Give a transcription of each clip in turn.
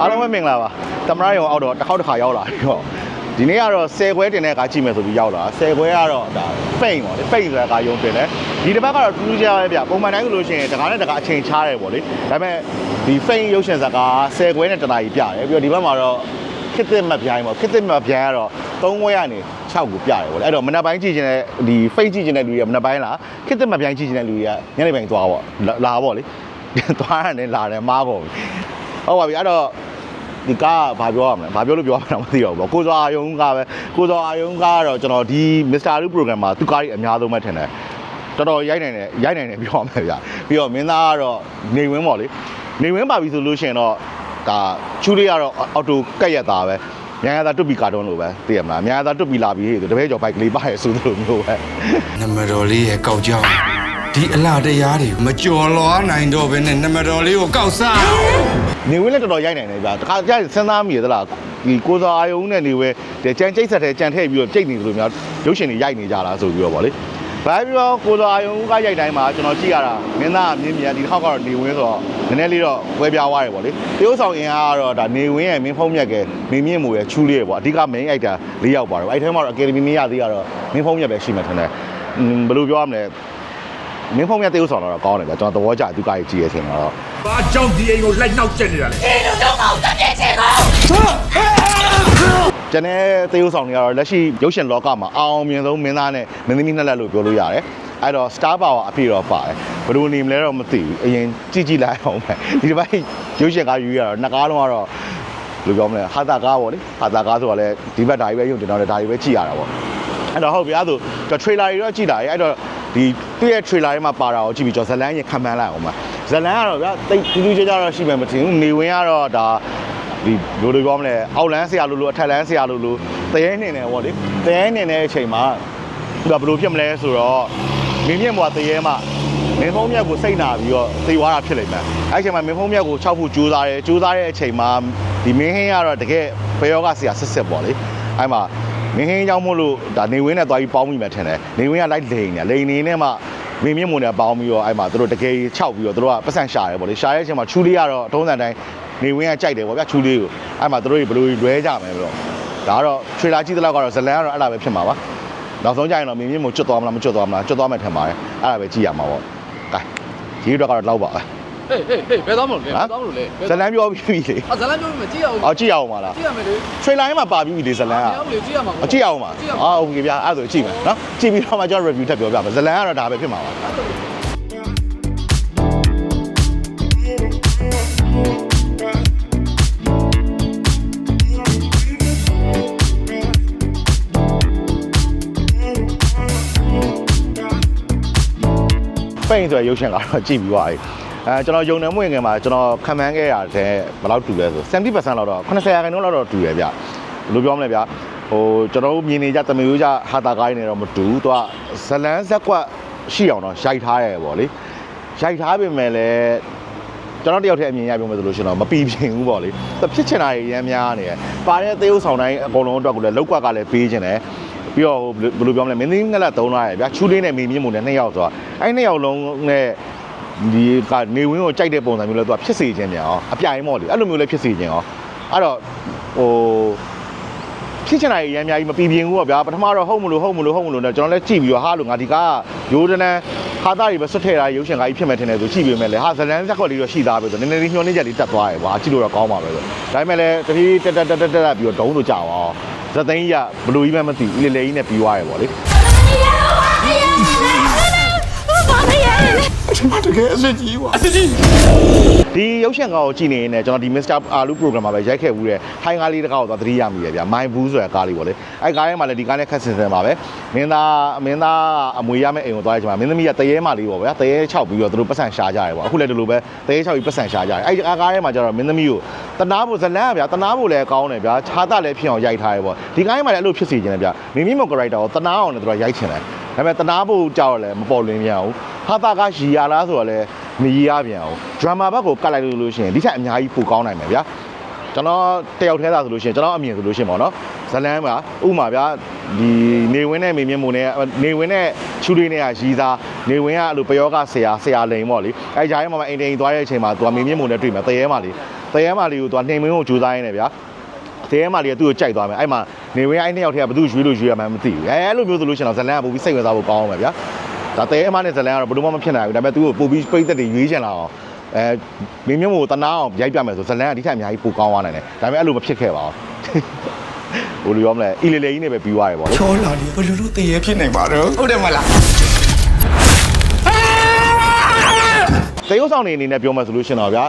အားလုံးပဲမင်္ဂလာပါသမရယုံအောက်တော့တစ်ခေါက်တစ်ခါရောက်လာပြီပေါ့ဒီနေ့ကတော့10ခွဲတင်တဲ့အခါကြည့်မယ်ဆိုပြီးရောက်လာ10ခွဲကတော့ဒါဖိန်ပေါ့လေဖိန်ဆိုတဲ့အခါယုံတင်တယ်ဒီတစ်ပတ်ကတော့ထူးထူးခြားခြားပဲဗျပုံမှန်တိုင်းဆိုလို့ရှိရင်တကားနဲ့တကားအချိန်ချားတယ်ပေါ့လေဒါပေမဲ့ဒီဖိန်ရုပ်ရှင်ဇာတ်ကား10ခွဲနဲ့တနာကြီးပြတယ်ပြီးတော့ဒီဘက်မှာတော့ ခစ်တစ်မပြိုင်းပေါ့ခစ်တစ်မပြိုင်းကတော့3ခွဲကနေ6ကိုပြတယ်ပေါ့လေအဲ့တော့မနက်ပိုင်းကြည့်ခြင်းနဲ့ဒီဖိန်ကြည့်ခြင်းတဲ့လူတွေကမနက်ပိုင်းလားခစ်တစ်မပြိုင်းကြည့်ခြင်းတဲ့လူတွေကညနေပိုင်းသွားပေါ့လာပေါ့လေသွားရတယ်လာတယ်မားကုန်ပြီဟုတ်ပါပြီအဲ့တော့ဒီကားကဘာပြောရမလဲဘာပြောလို့ပြောရမှာမသိတော့ဘူးပေါ့ကိုစောအာယုံကားပဲကိုစောအာယုံကားကတော့ကျွန်တော်ဒီ Mr. Lu program မှာသူကားကြီးအများဆုံးပဲထင်တယ်တော်တော်ရိုက်နိုင်တယ်ရိုက်နိုင်တယ်ပြောရမယ်ဗျပြီးတော့မင်းသားကတော့နေဝင်းပေါ့လေနေဝင်းပါပြီဆိုလို့ရှိရင်တော့ ဒါချူလေးကတော့အော်တိုကက်ရက်သားပဲမြန်ရသားတွတ်ပြီးကာတွန်းလို့ပဲသိရမလားမြန်ရသားတွတ်ပြီးလာပြီးဆိုတပည့်ကျော်ဘိုက်ကလေးပါရဆိုသလိုမျိုးပဲနမတော်လေးရဲ့ကောက်ကြောင်ဒီအလားတရားတွေမကြော်လွားနိုင်တော့ဘဲနဲ့နမတော်လေးကိုကောက်စားနေဝင်းလည်းတော်တော်ရိုက်နိုင်တယ်ဗျာတခါကြာစဉ်းစားမိရသလားဒီကိုစောအာယုံနဲ့နေဝဲဒီကြမ်းကျိတ်ဆက်တဲ့ကြံထည့်ပြီးတော့ကြိတ်နေသလိုမျိုးရုပ်ရှင်တွေရိုက်နေကြတာဆိုပြီးတော့ဗောလေ ဘာပြီးတော့ကိုစောအာယုံကရိုက်တိုင်းမှာကျွန်တော်ကြည့်ရတာမင်းသားအမြင့်မြတ်ဒီတစ်ခေါက်ကတော့နေဝင်းဆိုတော့နည်းနည်းလေးတော့ဝဲပြားသွားတယ်ဗောလေတရုတ်ဆောင်အင်အားကတော့ဒါနေဝင်းရဲ့မင်းဖုံးမြက်ကမင်းမြင့်မို့ရဲ့ချူးလေးရဲ့ဗောအဓိက main actor ၄ယောက်ပါတော့အဲ့ထဲမှာတော့ academy မင်းရသေးကတော့မင်းဖုံးမြက်ပဲရှိမှထင်တယ်ဘယ်လိုပြောရမလဲမင်းဖုံးမြက်တရုတ်ဆောင်တော့ကောင်းတယ်ဗျာကျွန်တော်သဘောကျသူကကြီးကြည့်ရတဲ့အချိန်မှာတော့ဘာကြောင့်ဒီအိမ်ကိုလိုက်နောက်ကျက်နေတာလဲကျန် တဲ့သေယုပ်ဆောင်တွေကတော့လက်ရှိရုပ်ရှင်လောကမှာအအောင်မြင်ဆုံးမင်းသားနဲ့မင်းသမီးနှစ်လက်လို့ပြောလို့ရတယ်အဲ့တော့ star power အပြည့်တော့ပါတယ်ဘယ်လိုနေမလဲတော့မသိဘူးအရင်ကြည့်ကြည့်လိုက်အောင်ပဲဒီတစ်ပတ်ရုပ်ရှင်ကားယူရတော့နှစ်ကားလုံးကတော့ဘယ်လိုပြောမလဲဟာတာကားပေါ့လေဟာတာကားဆိုတော့လေဒီဘက်ဓာကြီးပဲရုပ်တင်တော့လေဓာကြီးပဲကြည့်ရတာပေါ့အဲ့တော့ဟုတ်ပြီအဲ့ဒါဆိုကျွန်တော် trailer တွေတော့ကြည့်တာရေအဲ့တော့ဒီသူ့ရဲ့ trailer ထဲမှာပါတာကိုကြည့်ပြီးကျွန်တော်ဇလန်းရင်ခံမှန်းလိုက်အောင်ပါဇလန်းကတော့ဗျာတိတ်တူးတူးကြကြတော့ရှိမှမထင်ဘူးနေဝင်ကတော့ဒါ ဒီဘယ်လိုပြောမလဲအောက်လန်းဆရာလိုလိုအထက်လန်းဆရာလိုလိုတရေနေနေပေါ့လေတရေနေနေတဲ့အချိန်မှာသူကဘယ်လိုဖြစ်မလဲဆိုတော့မင်းမြင့်ဘွားတရေမှာမင်းဖုံးမြတ်ကိုစိတ်နာပြီးတော့သေသွားတာဖြစ်လိမ့်မယ်အဲ့ဒီအချိန်မှာမင်းဖုံးမြတ်ကို၆ဖို့ကြိုးစားတယ်ကြိုးစားတဲ့အချိန်မှာဒီမင်းဟင်းကတော့တကယ်ဘယောကဆရာဆစ်စစ်ပေါ့လေအဲ့မှာမင်းဟင်းကြောင့်မို့လို့ဒါနေဝင်းနဲ့သွားပြီးပေါင်းမိမှထင်တယ်နေဝင်းကလိုက်လိန်နေလိန်နေနဲ့မှမင်းမြင့်မုံနဲ့ပေါင်းပြီးတော့အဲ့မှာသူတို့တကယ်ခြောက်ပြီးတော့သူတို့ကပတ်စံရှာတယ်ပေါ့လေရှာတဲ့အချိန်မှာချူလေးကတော့ထုံးစံတိုင်း နေဝင်းကကြိုက်တယ်ပေါ့ဗျာချူလေးကိုအဲ့မှာတို့တွေဘယ်လိုလွဲကြမယ်လို့ဒါကတော့ထရေလာကြည့်တဲ့လောက်ကတော့ဇလန်ကတော့အဲ့လိုပဲဖြစ်မှာပါနောက်ဆုံးကြရင်တော့မင်းမင်းမို့ကျွတ်သွားမလားမကျွတ်သွားမလားကျွတ်သွားမယ်ထင်ပါတယ်အဲ့ဒါပဲကြည့်ရမှာပေါ့ကဲရေးတော့ကတော့လောက်ပါပဲ ဟေးဟေးဟေးဘယ်သွားမလို့လဲဘယ်သွားမလို့လဲ ဇလန်ပြောပြီးပြီလေ အာဇလန်ပြောမကြည့်ရအောင် အော်ကြည့်ရအောင်ပါလား ကြည့်ရမယ်လေ ထရေလာထဲမှာပါပြီးပြီလေဇလန်က မရဘူးလေကြည့်ရမှာ အကြည့်ရအောင်ပါ ကြည့်ရမှာ အာโอเคဗျာအဲ့ဒါဆိုကြည့်မယ်နော်ကြည့်ပြီးတော့မှကျွန်တော် review ထပ်ပြောပြမယ်ဇလန်ကတော့ဒါပဲဖြစ်မှာပါ ပိန်ဆိုရရုပ်ရှင်ကတော့ကြည့်ပြီးသွားပြီအဲကျွန်တော်ယုံနေမွင့်ငယ်မှာကျွန်တော်ခံမှန်းခဲ့ရတဲ့ဘယ်လောက်တူလဲဆို70%လောက်တော့80ရာခိုင်နှုန်းလောက်တော့တူရဗျဘယ်လိုပြောမလဲဗျဟိုကျွန်တော်တို့မြင်နေကြတမီးရိုးကြဟာတာကိုင်းနေတော့မတူဘူးသူကဇလန်းဇက်ကွက်ရှိအောင်တော့ရိုက်ထားရဲပေါ့လေရိုက်ထားပြင်မဲ့လည်းကျွန်တော်တယောက်တည်းအမြင်ရပြောမယ်ဆိုလို့ရှိရင်တော့မပီပြင်ဘူးပေါ့လေသူဖြစ်ချင်တာတွေရမ်းများနေတယ်ပါတဲ့သေယုပ်ဆောင်တိုင်းအကုန်လုံးအတွက်ကိုလည်းလောက်ကွက်ကလည်းပေးခြင်းတယ် ပြီးတော့ဘယ်လိုပြောမလဲမင်းသမီးငက်လက်သုံးလာရဗျာချူလေးနဲ့မင်းမြင့်မှုနဲ့နှစ်ယောက်ဆိုတော့အဲ့နှစ်ယောက်လုံးနဲ့ဒီကနေဝင်းကိုကြိုက်တဲ့ပုံစံမျိုးလဲသူကဖြစ်စေခြင်းမြန်အောင်အပြိုင်ပေါ့လေအဲ့လိုမျိုးလဲဖြစ်စေခြင်းအောင်အဲ့တော့ဟိုဖြစ်ချင်တာရမ်းအများကြီးမပြပြင်းဘူးပေါ့ဗျာပထမတော့ဟုတ်မလို့ဟုတ်မလို့ဟုတ်မလို့နဲ့ကျွန်တော်လည်းကြည့်ပြီးတော့ဟာလို့ငါဒီကားကရိုးတန်း ဟာသားတွေပဲဆွတ်ထည့်တာရုပ်ရှင်ကားကြီးဖြစ်မဲ့ထင်တယ်ဆိုကြည့်ပြီးမယ်လေဟာဇလန်းဇက်ခွက်လေးတော့ရှိသားပဲဆိုနည်းနည်းလေးညှိုးနှင်းချက်လေးတက်သွားတယ်ကွာကြည့်လို့တော့ကောင်းပါပဲဆိုဒါပေမဲ့လည်းတတိတက်တက်တက်တက်တက်ပြီးတော့ဒုံးလို့ကြာအောင်ဇက်သိန်းကြီးကဘလူးကြီးမှမသိဘူးလေလေကြီးနဲ့ပြီးသွားတယ်ပေါ့လေ ဒီရုပ်ရှင်ကားကိုကြည့်နေရင်လည်းကျွန်တော်ဒီ Mr. Alu program မှာပဲရိုက်ခဲ့ဘူးတဲ့ဟိုင်းကားလေးတစ်ခါတော့သတိရမိရဗျာ My Boo ဆိုတဲ့ကားလေးပေါ့လေအဲ့ကားထဲမှာလည်းဒီကားနဲ့ခက်ဆင်ဆင်ပါပဲမင်းသားမင်းသားအမွေရမယ့်အိမ်ကိုသွားရချင်မှာမင်းသမီးကတရေမလေးပေါ့ဗျာတရေ6ပြီးတော့သူတို့ပတ်စံရှာကြတယ်ပေါ့အခုလည်းဒီလိုပဲတရေ6ပြီးပတ်စံရှာကြတယ်အဲ့ကားထဲမှာကျတော့မင်းသမီးကိုတနာဖို့ဇလန်းကဗျာတနာဖို့လည်းကောင်းတယ်ဗျာခြားတလည်းဖြစ်အောင်ရိုက်ထားတယ်ပေါ့ဒီကားထဲမှာလည်းအဲ့လိုဖြစ်စီခြင်းတယ်ဗျာမိမိမော် character ကိုတနာအောင်လည်းသူတို့ရိုက်ချင်တယ် ဒါပေမဲ့တနာဖို့ကြောက်လည်းမပေါ်လွင်ပြန်ဘူးဟာတာကရီရလားဆိုတော့လည်းမရီရပြန်ဘူး drama ဘက်ကိုကတ်လိုက်လို့လို့ရှိရင်ဒီထက်အများကြီးပိုကောင်းနိုင်မယ်ဗျာကျွန်တော်တယောက်တည်းသာဆိုလို့ရှိရင်ကျွန်တော်အမြင်ဆိုလို့ရှိရင်ပေါ့နော်ဇဇလန်းမှာဥမာဗျာဒီနေဝင်းနဲ့မေမြင့်မုံနဲ့နေဝင်းနဲ့ချူလေးနဲ့ကရီးသားနေဝင်းကအဲ့လိုပယောကဆရာဆရာလိန်ပေါ့လေအဲကြားထဲမှာအိမ်တိန်သွားတဲ့အချိန်မှာသူကမေမြင့်မုံနဲ့တွေ့မှာတရေမှာလေတရေမှာလေးကိုသူကနှိမ်မင်းကိုကြိုးစားရင်းနဲ့ဗျာ တရေမှာလေးကသူ့ကိုကြိုက်သွားမယ်အဲ့မှာနေဝင်းအဲ့နှစ်ယောက်ထဲကဘယ်သူရွေးလို့ရွေးရမှန်းမသိဘူးအဲအဲ့လိုမျိုးဆိုလို့ရှိရင်တော့ဇလန်းကပိုပြီးစိတ်ဝင်စားဖို့ကောင်းအောင်ပဲဗျာဒါတရေမှာနဲ့ဇလန်းကတော့ဘယ်လိုမှမဖြစ်နိုင်ဘူးဒါပေမဲ့သူ့ကိုပိုပြီးပိတ်သက်တွေရွေးချင်လာအောင်အဲမင်းမျိုးကိုတနာအောင်ရိုက်ပြမယ်ဆိုဇလန်းကဒီထက်အများကြီးပိုကောင်းသွားနိုင်တယ်ဒါပေမဲ့အဲ့လိုမဖြစ်ခဲ့ပါဘူးဘယ်လိုပြောမလဲအီလေလေကြီးနဲ့ပဲပြီးသွားတယ်ပေါ့လေချောလာလေဘယ်လိုလုပ်တရေဖြစ်နိုင်ပါတော့ဟုတ်တယ်မလားတရုတ်ဆောင်နေအနေနဲ့ပြောမှဆိုလို့ရှရင်တော့ဗျာ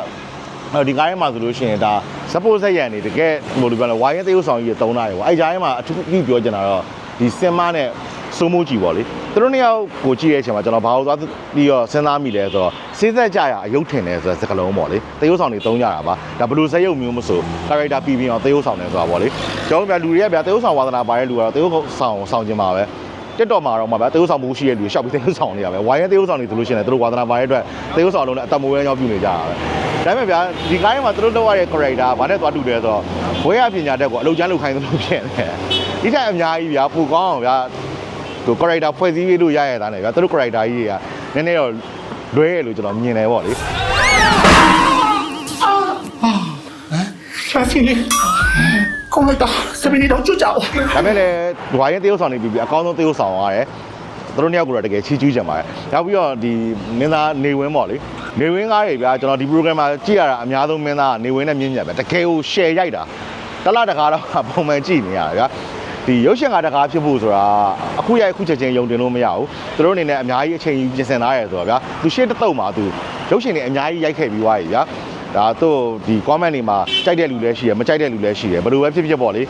အဲဒီကားထဲမှာဆိုလို့ရှိရင်ဒါစပိုးဆက်ရန်နေတကယ်ဘယ်လိုပြောလဲဝိုင်းရဲတရုတ်ဆောင်ကြီးတုံးတာရေပေါ့အဲကြားထဲမှာအထူးပြုပြောချင်တာတော့ဒီစင်မနဲ့စိုးမိုးကြီးပေါ့လေသူတို့နှစ်ယောက်ကိုကြည့်ရဲ့အချိန်မှာကျွန်တော်ဘာလို့သွားပြီးတော့စဉ်းစားမိလဲဆိုတော့စေးသက်ကြရအယုတ်ထင်တယ်ဆိုတဲ့စကားလုံးပေါ့လေတရုတ်ဆောင်တွေတုံးကြတာပါဒါဘယ်လိုဇက်ရုပ်မျိုးမဆို character ပြီးပြီးအောင်တရုတ်ဆောင်တယ်ဆိုတာပေါ့လေကျွန်တော်တို့ဗျာလူတွေကဗျာတရုတ်ဆောင်ဝါသနာပါတဲ့လူကတော့တရုတ်ဆောင်ဆောင်ခြင်းပါပဲ တက်တော့မှာတော့မှာဗျာသေုပ်ဆောင်မှုရှိတဲ့လူရှောက်ပြီးသေုပ်ဆောင်နေရပဲဝိုင်းရဲသေုပ်ဆောင်နေဆိုလို့ရှိရင်လည်းသူတို့ဝါသနာပါတဲ့အတွက်သေုပ်ဆောင်လုံးနဲ့အတမွေးရောက်ပြုနေကြတာပဲဒါပေမဲ့ဗျာဒီကိုင်းမှာသူတို့လောက်ရတဲ့ character ဘာနဲ့သွားတူတယ်ဆိုတော့ဘွဲရပညာတက်ကိုအလုပ်ချမ်းလုပ်ခိုင်းသလိုဖြစ်နေတယ်ဒီထက်အများကြီးဗျာပူကောင်းအောင်ဗျာသူ character ဖွဲ့စည်းပြီးလို့ရရတာနဲ့ဗျာသူတို့ character ကြီးတွေကနည်းနည်းတော့လွဲရလို့ကျွန်တော်မြင်တယ်ပေါ့လေရှာစီ ကောင်းလိုက်တာစပင်းတော့ကျွတ်ကြအောင်ဒါပေမဲ့လည်းဝိုင်းရဲသေုပ်ဆောင်နေပြီးပြီးအကောင်းဆုံးသေုပ်ဆောင်ရတယ်သူတို့နှစ်ယောက်ကတော့တကယ်ချီးကျူးကြပါတယ်နောက်ပြီးတော့ဒီမင်းသားနေဝင်းပေါ့လေနေဝင်းကားတွေဗျာကျွန်တော်ဒီ program မှာကြည့်ရတာအများဆုံးမင်းသားကနေဝင်းနဲ့မြင့်မြတ်ပဲတကယ်ကို share ရိုက်တာတစ်လားတကားတော့ပုံမှန်ကြည့်နေရတယ်ဗျာဒီရုပ်ရှင်ကားတကားဖြစ်ဖို့ဆိုတာအခုရိုက်အခုချက်ချင်းယုံတင်လို့မရဘူးသူတို့အနေနဲ့အများကြီးအချိန်ယူပြင်ဆင်ထားရဲဆိုတော့ဗျာသူရှေ့တစ်တုံမှာသူရုပ်ရှင်တွေအများကြီးရိုက်ခဲ့ပြီးွားပြီဗျာ ဒါသူ့ဒီ comment တွေမှာကြိုက်တဲ့လူလည်းရှိတယ်မကြိုက်တဲ့လူလည်းရှိတယ်ဘယ်လိုပဲဖြစ်ဖြစ်ပေါ့လေ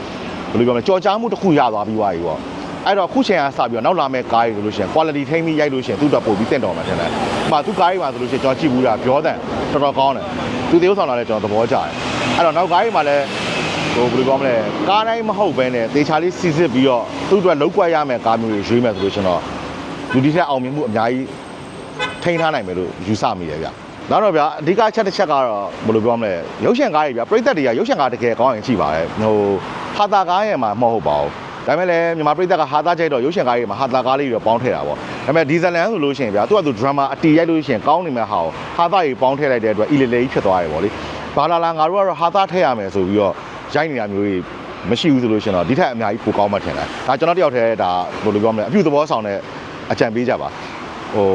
ဘယ်လိုပြောမလဲကြော်ကြားမှုတစ်ခုရသွားပြီးသွားပြီပေါ့အဲ့တော့ခုချိန်ကစပြီးတော့နောက်လာမဲ့ကားတွေဆိုလို့ရှိရင် quality ထိန်းပြီးရိုက်လို့ရှိရင်သူ့တော့ပို့ပြီးတင့်တော်မှာထင်တယ်။ဥပမာသူ့ကားတွေမှာဆိုလို့ရှိရင်ကျွန်တော်ကြည့်ဘူးတာပြောတဲ့တော်တော်ကောင်းတယ်။သူသေုပ်ဆောင်လာလဲကျွန်တော်သဘောကျတယ်။အဲ့တော့နောက်ကားတွေမှာလည်းဟိုဘယ်လိုပြောမလဲကားတိုင်းမဟုတ်ဘဲနဲ့တေချာလေးစီစစ်ပြီးတော့သူ့အတွက်လောက်ကွက်ရမယ်ကားမျိုးတွေရွေးမယ်ဆိုလို့ရှိရင်တော့လူဒီထက်အောင်မြင်မှုအများကြီးထိန်းထားနိုင်မယ်လို့ယူဆမိတယ်ဗျ။ နောက်တော့ဗျာအဓိကချက်တစ်ချက်ကတော့ဘယ်လိုပြောမလဲရုပ်ရှင်ကားတွေဗျာပြိသက်တွေကရုပ်ရှင်ကားတကယ်ကောင်းရင်ရှိပါတယ်ဟိုဟာတာကားရဲ့မှာမဟုတ်ပါဘူးဒါပေမဲ့လည်းမြန်မာပြည်သက်ကဟာသားကြိုက်တော့ရုပ်ရှင်ကားတွေမှာဟာသားကားလေးတွေတော့ပေါင်းထည့်တာပေါ့ဒါပေမဲ့ဒီဇလန်ဆိုလို့ရှိရင်ဗျာသူကသူဒရမာအတီရိုက်လို့ရှိရင်ကောင်းနေမဲ့ဟာကိုဟာသားကြီးပေါင်းထည့်လိုက်တဲ့အတွက်အီလေလေကြီးဖြစ်သွားတယ်ပေါ့လေဘာလာလာငါတို့ကတော့ဟာသားထည့်ရမယ်ဆိုပြီးတော့ရိုက်နေတာမျိုးကြီးမရှိဘူးဆိုလို့ရှိရင်တော့ဒီထက်အများကြီးပိုကောင်းမှထင်တယ်ဒါကျွန်တော်တယောက်တည်းဒါဘယ်လိုပြောမလဲအပြုသဘောဆောင်တဲ့အကြံပေးကြပါဟို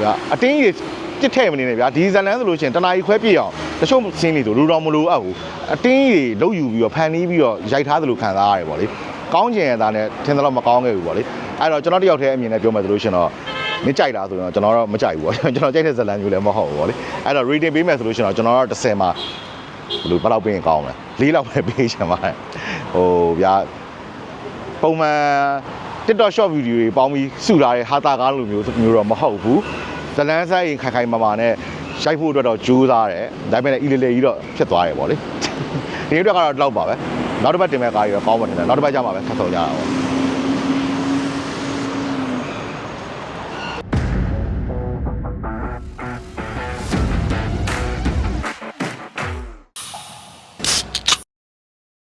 ဗျာအတင်းကြီး တစ်ထည့်မနေနဲ့ဗျာဒီဇလန်ဆိုလို့ရှိရင်တနားကြီးခွဲပြည့်အောင်တချို့စင်းနေဆိုလူတော်မလို့အပ်ဘူးအတင်းကြီးလှုပ်ယူပြီးတော့ဖန်နီးပြီးတော့ရိုက်ထားသလိုခံစားရတယ်ပေါ့လေကောင်းကျင်ရတာနဲ့ထင်တယ်လို့မကောင်းခဲ့ဘူးပေါ့လေအဲ့တော့ကျွန်တော်တယောက်တည်းအမြင်နဲ့ပြောမယ်ဆိုလို့ရှိရင်တော့မကြိုက်တာဆိုတော့ကျွန်တော်တော့မကြိုက်ဘူးပေါ့ကျွန်တော်ကြိုက်တဲ့ဇာတ်လမ်းမျိုးလည်းမဟုတ်ဘူးပေါ့လေအဲ့တော့ rating ပေးမယ်ဆိုလို့ရှိရင်တော့ကျွန်တော်တော့10မှာဘယ်လိုဘယ်လောက်ပေးရင်ကောင်းမလဲ၄လောက်ပဲပေးချင်ပါတယ်ဟိုဗျာပုံမှန် TikTok short video တွေပေါင်းပြီးစုထားတဲ့ဟာတာကားလိုမျိုးမျိုးတော့မဟုတ်ဘူး ဇလန်းဆိုင်ခိုင်ခိုင်မာမာနဲ့ရိုက်ဖို့အတွက်တော့ကြိုးစားတယ်ဒါပေမဲ့အီလေလေကြီးတော့ဖြစ်သွားတယ်ပေါ့လေဒီအတွက်ကတော့တော့ပါပဲနောက်တစ်ပတ်တင်မဲ့ကားကြီးတော့ကောင်းပါတယ်နောက်တစ်ပတ်ကျမှပဲခက်ဆုံးကြတာပေါ့